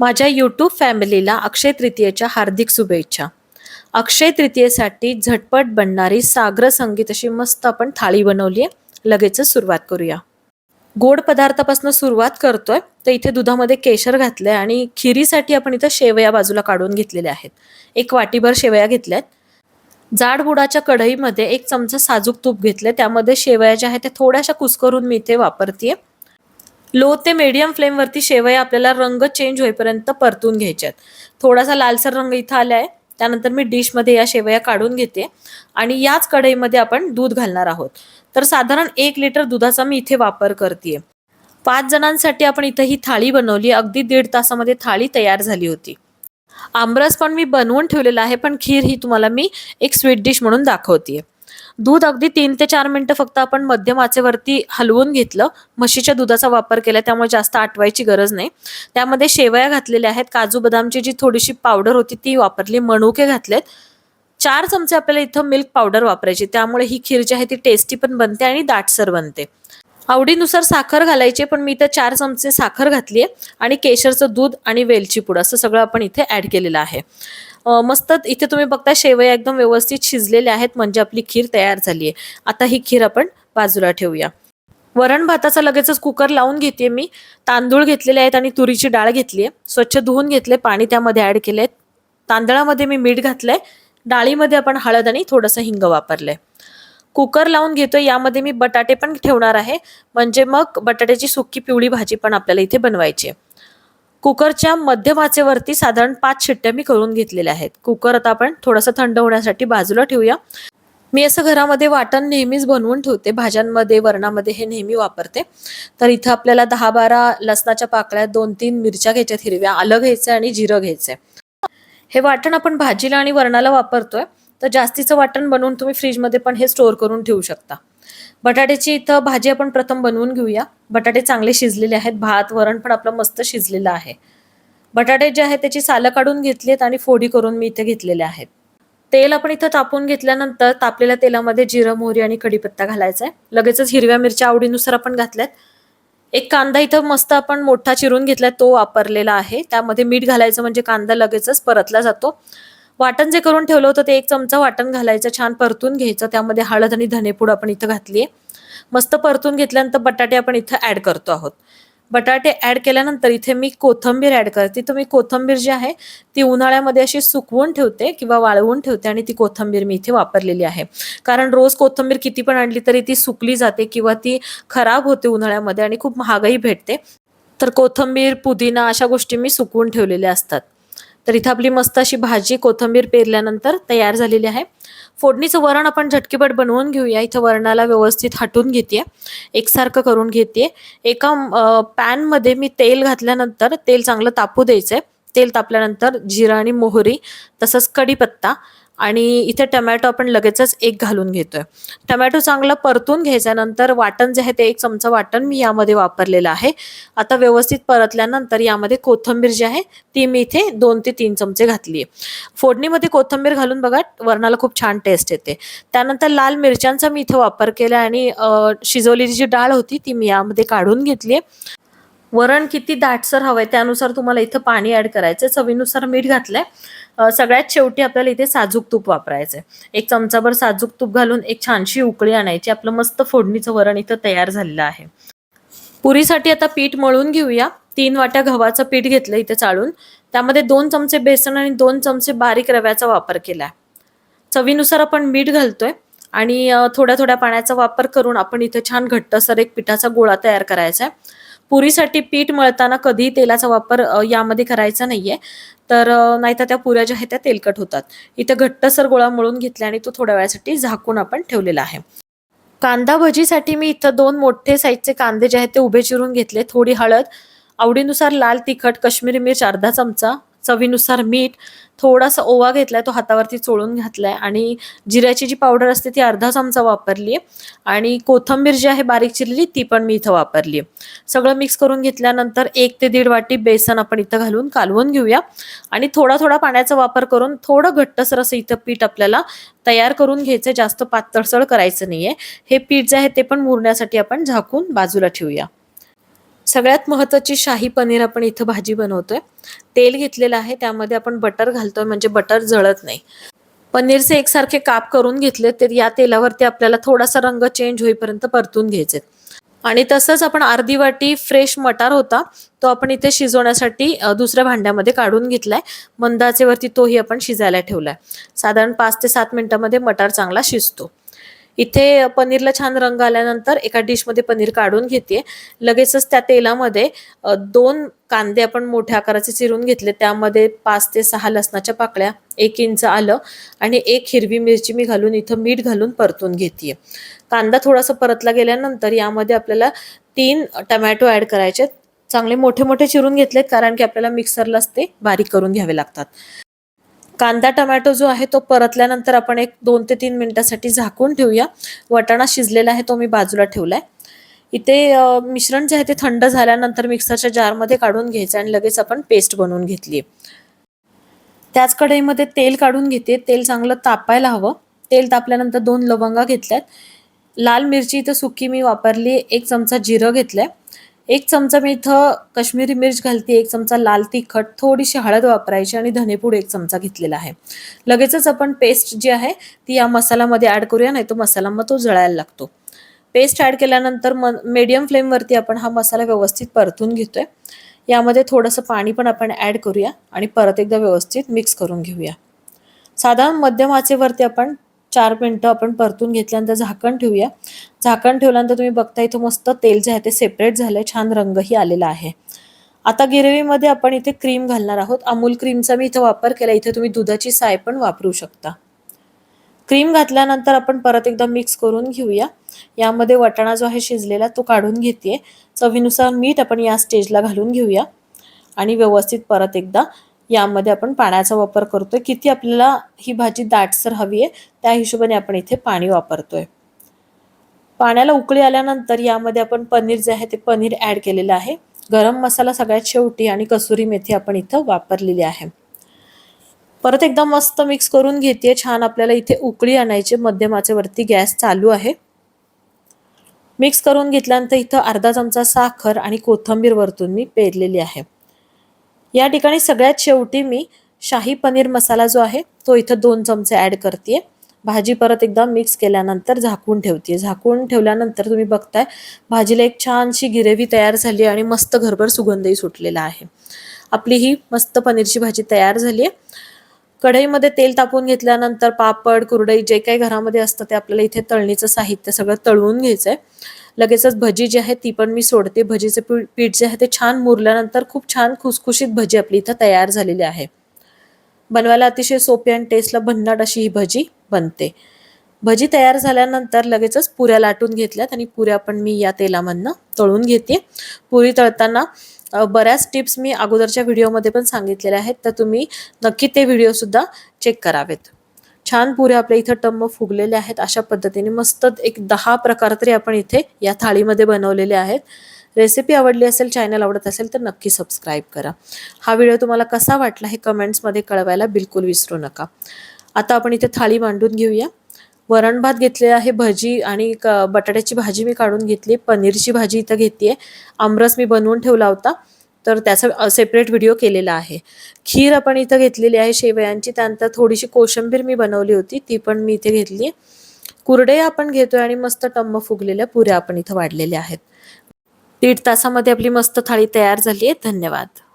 माझ्या यूट्यूब फॅमिलीला अक्षय तृतीयेच्या हार्दिक शुभेच्छा. अक्षय तृतीयेसाठी झटपट बनणारी सागर संगीत अशी मस्त आपण थाळी बनवली आहे. लगेचच सुरुवात करूया. गोड पदार्थापासून सुरुवात करतोय. तर इथे दुधामध्ये केशर घातलंय आणि खिरीसाठी आपण इथं शेवया बाजूला काढून घेतलेल्या आहेत. एक वाटीभर शेवया घेतल्यात. जाड बुडाच्या कढईमध्ये एक चमचा साजूक तूप घेतले त्यामध्ये शेवया ज्या आहेत त्या थोड्याशा कुस्करून मी इथे वापरते लो ते मीडियम फ्लेमवरती शेवया आपल्याला रंग चेंज होईपर्यंत परतून घ्यायच्यात. थोडासा लालसर रंग इथं आला आहे त्यानंतर मी डिशमध्ये या शेवया काढून घेते. आणि याच कढईमध्ये आपण दूध घालणार आहोत. तर साधारण एक लिटर दुधाचा मी इथे वापर करते पाच जणांसाठी आपण इथं ही थाळी बनवली. अगदी दीड तासामध्ये थाळी तयार झाली होती. आमरस पण मी बनवून ठेवलेला आहे पण खीर ही तुम्हाला मी एक स्वीट डिश म्हणून दाखवते दूध अगदी तीन ते चार मिनिटं फक्त आपण मध्यम आचेवरती हलवून घेतलं. म्हशीच्या दुधाचा वापर केला त्यामुळे जास्त आटवायची गरज नाही. त्यामध्ये शेवया घातलेल्या आहेत काजू बदामची जी थोडीशी पावडर होती ती वापरली मणुके घातलेत. चार चमचे आपल्याला इथं मिल्क पावडर वापरायची त्यामुळे ही खीर जी आहे ती टेस्टी पण बनते आणि दाटसर बनते. आवडीनुसार साखर घालायची पण मी इथं चार चमचे साखर घातली आहे आणि केशरचं दूध आणि वेलची पूड असं सगळं आपण इथे ऍड केलेलं आहे. मस्त इथे तुम्ही बघता शेवया एकदम व्यवस्थित शिजलेल्या आहेत म्हणजे आपली खीर तयार झाली आहे आता ही खीर आपण बाजूला ठेवूया. वरण भाताचा लगेचच कुकर लावून घेते मी. तांदूळ घेतलेले आहेत आणि तुरीची डाळ घेतली आहे स्वच्छ धुवून घेतले पाणी त्यामध्ये ऍड केले तांदळामध्ये मी मीठ घातलंय. डाळीमध्ये आपण हळद आणि थोडंसं हिंग वापरलंय. कुकर लावून घेतोय यामध्ये मी बटाटे पण ठेवणार आहे. म्हणजे मग बटाट्याची सुकी पिवळी भाजी पण आपल्याला इथे बनवायची आहे. कुकरच्या मध्यमाचेवरती साधारण पाच शिट्ट्या मी करून घेतलेल्या आहेत. कुकर आता आपण थोडंसं थंड होण्यासाठी बाजूला ठेवूया. मी असं घरामध्ये वाटण नेहमीच बनवून ठेवते. भाज्यांमध्ये वरणामध्ये हे नेहमी वापरते. तर इथं आपल्याला दहा बारा लसणाच्या पाकळ्यात दोन तीन मिरच्या घ्यायच्यात हिरव्या आलं घ्यायचं आणि जिरं घ्यायचंय. हे वाटण आपण भाजीला आणि वरणाला वापरतोय. तर जास्तीचं वाटण बनवून तुम्ही फ्रीजमध्ये पण हे स्टोअर करून ठेवू शकता. बटाट्याची इथं भाजी आपण प्रथम बनवून घेऊया. बटाटे चांगले शिजलेले आहेत. भात वरण पण आपलं मस्त शिजलेलं आहे. बटाटे जे आहेत त्याची सालं काढून घेतली आहेत आणि फोडी करून मी इथे घेतलेले आहेत. तेल आपण इथं तापून घेतल्यानंतर तापलेल्या तेलामध्ये जिरं मोहरी आणि कढीपत्ता घालायचा आहे. लगेचच हिरव्या मिरच्या आवडीनुसार आपण घातल्यात. एक कांदा इथं मस्त आपण मोठा चिरून घेतलाय. तो वापरलेला आहे. त्यामध्ये मीठ घालायचं म्हणजे कांदा लगेचच परतला जातो. वाटण जे करून ठेवलं होतं ते एक चमचा वाटण घालायचं छान परतून घ्यायचं. त्यामध्ये हळद आणि धनेपूड आपण इथं घातली आहे मस्त परतून घेतल्यानंतर बटाटे आपण इथं ऍड करतो आहोत. बटाटे ऍड केल्यानंतर इथे मी कोथंबीर ऍड करते. तर मी कोथंबीर जी आहे ती उन्हाळ्यामध्ये अशी सुकवून ठेवते किंवा वाळवून ठेवते आणि ती कोथंबीर मी इथे वापरलेली आहे. कारण रोज कोथंबीर किती पण आणली तरी ती सुकली जाते किंवा ती खराब होते उन्हाळ्यामध्ये आणि खूप महागाई भेटते. तर कोथंबीर पुदिना अशा गोष्टी मी सुकवून ठेवलेल्या असतात. तर इथं आपली मस्त अशी भाजी कोथंबीर पेरल्यानंतर तयार झालेली आहे. फोडणीचं वरण आपण झटकीपट बनवून घेऊया. इथं वरणाला व्यवस्थित हटून घेते एकसारखं करून घेते एका पॅनमध्ये मी तेल घातल्यानंतर तेल चांगलं तापू द्यायचं आहे तेल तापल्यानंतर जिरा आणि मोहरी तसंच कढीपत्ता आणि इथे टमॅटो आपण लगेचच एक घालून घेतोय. टमॅटो चांगला परतून घ्यायच्यानंतर वाटण जे आहे ते एक चमचा वाटण मी यामध्ये वापरलेलं आहे. आता व्यवस्थित परतल्यानंतर यामध्ये कोथंबीर जी आहे ती मी इथे दोन ते तीन चमचे घातली आहे फोडणीमध्ये कोथंबीर घालून बघा वरणाला खूप छान टेस्ट येते. त्यानंतर लाल मिरच्यांचा मी इथे वापर केला आणि शिजवलेली जी डाळ होती ती मी यामध्ये काढून घेतली वरण किती दाटसर हवंय त्यानुसार तुम्हाला इथं पाणी ऍड करायचं चवीनुसार मीठ घातलंय. सगळ्यात शेवटी आपल्याला इथे साजूक तूप वापरायचंय. एक चमचाभर साजूक तूप घालून एक छानशी उकळी आणायची. आपलं मस्त फोडणीचं वरण इथं तयार झालेलं आहे. पुरीसाठी आता पीठ मळून घेऊया. तीन वाट्या गव्हाचं पीठ घेतलं इथे चाळून. त्यामध्ये दोन चमचे बेसन आणि दोन चमचे बारीक रव्याचा वापर केलाय. चवीनुसार आपण मीठ घालतोय. आणि थोड्या थोड्या पाण्याचा वापर करून आपण इथे छान घट्टसर एक पिठाचा गोळा तयार करायचा आहे पुरीसाठी पीठ मळताना कधीही तेलाचा वापर यामध्ये करायचा नाहीये. तर नाहीतर त्या पुऱ्या ज्या आहेत त्या तेलकट होतात. इथे घट्टसर गोळा मळून घेतला आणि तो थोड्या वेळासाठी झाकून आपण ठेवलेला आहे. कांदा भजीसाठी मी इथं दोन मोठे साईजचे कांदे जे आहेत ते उभे चिरून घेतले. थोडी हळद आवडीनुसार लाल तिखट कश्मीरी मिर्च अर्धा चमचा चवीनुसार मीठ थोडासा ओवा घेतलाय तो हातावरती चोळून घातलाय आणि जिऱ्याची जी पावडर असते ती अर्धा चमचा वापरली आहे आणि कोथंबीर जी आहे बारीक चिरलेली ती पण मी इथं वापरली आहे सगळं मिक्स करून घेतल्यानंतर एक ते दीड वाटी बेसन आपण इथं घालून कालवून घेऊया आणि थोडा थोडा पाण्याचा वापर करून थोडं घट्टसर असं इथं पीठ आपल्याला तयार करून घ्यायचं जास्त पातळसळ करायचं नाहीये. हे पीठ जे आहे ते पण मुरण्यासाठी आपण झाकून बाजूला ठेवूया. सगळ्यात महत्त्वाची शाही पनीर आपण इथं भाजी बनवतोय. तेल घेतलेलं आहे त्यामध्ये आपण बटर घालतोय म्हणजे बटर जळत नाही. पनीरचे एकसारखे काप करून घेतले तर या तेलावरती आपल्याला थोडासा रंग चेंज होईपर्यंत परतून घ्यायचे. आणि तसंच आपण अर्धी वाटी फ्रेश मटार होता तो आपण इथे शिजवण्यासाठी दुसऱ्या भांड्यामध्ये काढून घेतलाय. मंदाचेवरती तोही आपण शिजायला ठेवलाय. साधारण पाच ते सात मिनिटामध्ये मटार चांगला शिजतो. इथे पनीरला छान रंग आल्यानंतर एका डिशमध्ये पनीर काढून घेते. लगेचच त्या तेलामध्ये दोन कांदे आपण मोठ्या आकाराचे चिरून घेतले. त्यामध्ये पाच ते सहा लसणाच्या पाकळ्या एक इंच आलं आणि एक हिरवी मिरची मी घालून इथं मीठ घालून परतून घेते कांदा थोडासा परतला गेल्यानंतर यामध्ये आपल्याला तीन टमॅटो ॲड करायचे चांगले मोठे मोठे चिरून घेतलेत कारण की आपल्याला मिक्सरलाच ते बारीक करून घ्यावे लागतात. कांदा टमॅटो जो आहे तो परतल्यानंतर आपण एक दोन ते तीन मिनिटासाठी झाकून ठेवूया. वटाणा शिजलेला आहे तो मी बाजूला ठेवलाय. इथे मिश्रण जे आहे ते थंड झाल्यानंतर मिक्सरच्या जारमध्ये काढून घ्यायचं आणि लगेच आपण पेस्ट बनवून घेतली त्याच कढईमध्ये तेल काढून घेते तेल चांगलं तापायला हवं. तेल तापल्यानंतर दोन लवंगा घेतल्यात. लाल मिरची इथं सुकी मी वापरली एक चमचा जिरं घेतलंय. एक चमचा मी इथं काश्मीरी मिर्च घालते एक चमचा लाल तिखट थोडीशी हळद वापरायची आणि धनेपूड एक चमचा घेतलेला आहे. लगेचच आपण पेस्ट जी आहे ती या मसाल्यामध्ये ॲड करूया नाही तो मसाला मग तो जळायला लागतो. पेस्ट ॲड केल्यानंतर म मीडियम फ्लेमवरती आपण हा मसाला व्यवस्थित परतून घेतोय. यामध्ये थोडंसं पाणी पण आपण ॲड करूया आणि परत एकदा व्यवस्थित मिक्स करून घेऊया. साधारण मध्यम आचेवरती आपण चार मिनटं आपण परतून घेतल्यानंतर झाकण ठेवूया. झाकण ठेवल्यानंतर तुम्ही बघता इथं मस्त तेल जे आहे ते सेपरेट झालंय छान रंगही आलेला आहे. आता गिरवीमध्ये आपण इथे क्रीम घालणार आहोत. अमूल क्रीमचा मी इथं वापर केला इथे तुम्ही दुधाची साय पण वापरू शकता. क्रीम घातल्यानंतर आपण परत एकदा मिक्स करून घेऊया. यामध्ये वटाणा जो आहे शिजलेला तो काढून घेते चवीनुसार मीठ आपण या स्टेजला घालून घेऊया. आणि व्यवस्थित परत एकदा यामध्ये आपण पाण्याचा वापर करतोय. किती आपल्याला ही भाजी दाटसर हवी आहे त्या हिशोबाने आपण इथे पाणी वापरतोय. पाण्याला उकळी आल्यानंतर यामध्ये आपण पनीर जे आहे ते पनीर ॲड केलेलं आहे. गरम मसाला सगळ्यात शेवटी आणि कसुरी मेथी आपण इथं वापरलेली आहे. परत एकदा मस्त मिक्स करून घेते छान आपल्याला इथे उकळी आणायची मध्यमाचे वरती गॅस चालू आहे. मिक्स करून घेतल्यानंतर इथं अर्धा चमचा साखर आणि कोथिंबीर वरतून मी पेरलेली आहे. या ठिकाणी सगळ्यात शेवटी मी शाही पनीर मसाला जो आहे तो इथं दोन चमचे ॲड करते भाजी परत एकदा मिक्स केल्यानंतर झाकून ठेवते झाकून ठेवल्यानंतर तुम्ही बघताय भाजीला एक छानशी गिरेवी तयार झाली आणि मस्त घरभर सुगंधही सुटलेला आहे. आपली ही मस्त पनीरची भाजी तयार झाली आहे. कढईमध्ये तेल तापवून घेतल्यानंतर पापड कुरडई जे काही घरामध्ये असतं ते आपल्याला इथे तळणीचं साहित्य सगळं तळवून घ्यायचं आहे लगेचच भजी जी आहे ती पण मी सोडते. भजीचे पी पीठ जे आहे ते छान मुरल्यानंतर खूप छान खुसखुशीत भजी आपली इथं तयार झालेली आहे. बनवायला अतिशय सोपी आणि टेस्टला भन्नाट अशी ही भजी बनते. भजी तयार झाल्यानंतर लगेचच पुऱ्या लाटून घेतल्यात आणि पुऱ्या पण मी या तेलामधनं तळून घेते. पुरी तळताना बऱ्याच टिप्स मी अगोदरच्या व्हिडिओमध्ये पण सांगितलेल्या आहेत तर तुम्ही नक्की ते व्हिडिओसुद्धा चेक करावेत. छान पुऱ्या आपल्या इथं टम्म फुगलेल्या आहेत. अशा पद्धतीने मस्त एक दहा प्रकार तरी आपण इथे या थाळीमध्ये बनवलेले आहेत. रेसिपी आवडली असेल चॅनल आवडत असेल तर नक्की सबस्क्राईब करा. हा व्हिडिओ तुम्हाला कसा वाटला हे कमेंट्समध्ये कळवायला बिलकुल विसरू नका. आता आपण इथे थाळी मांडून घेऊया. वरण भात घेतलेला आहे भजी आणि क बटाट्याची भाजी मी काढून घेतली पनीरची भाजी इथं घेते आमरस मी बनवून ठेवला होता. तर त्याचा सेपरेट व्हिडिओ केलेला आहे. खीर आपण इथं घेतलेली आहे शेवयांची. त्यानंतर थोडीशी कोशिंबीर मी बनवली होती. ती पण मी इथे घेतली. कुरडे आपण घेतोय आणि मस्त टम्म फुगलेल्या पुऱ्या आपण इथं वाढलेल्या आहेत. दीड तासामध्ये आपली मस्त थाळी तयार झाली आहे. धन्यवाद.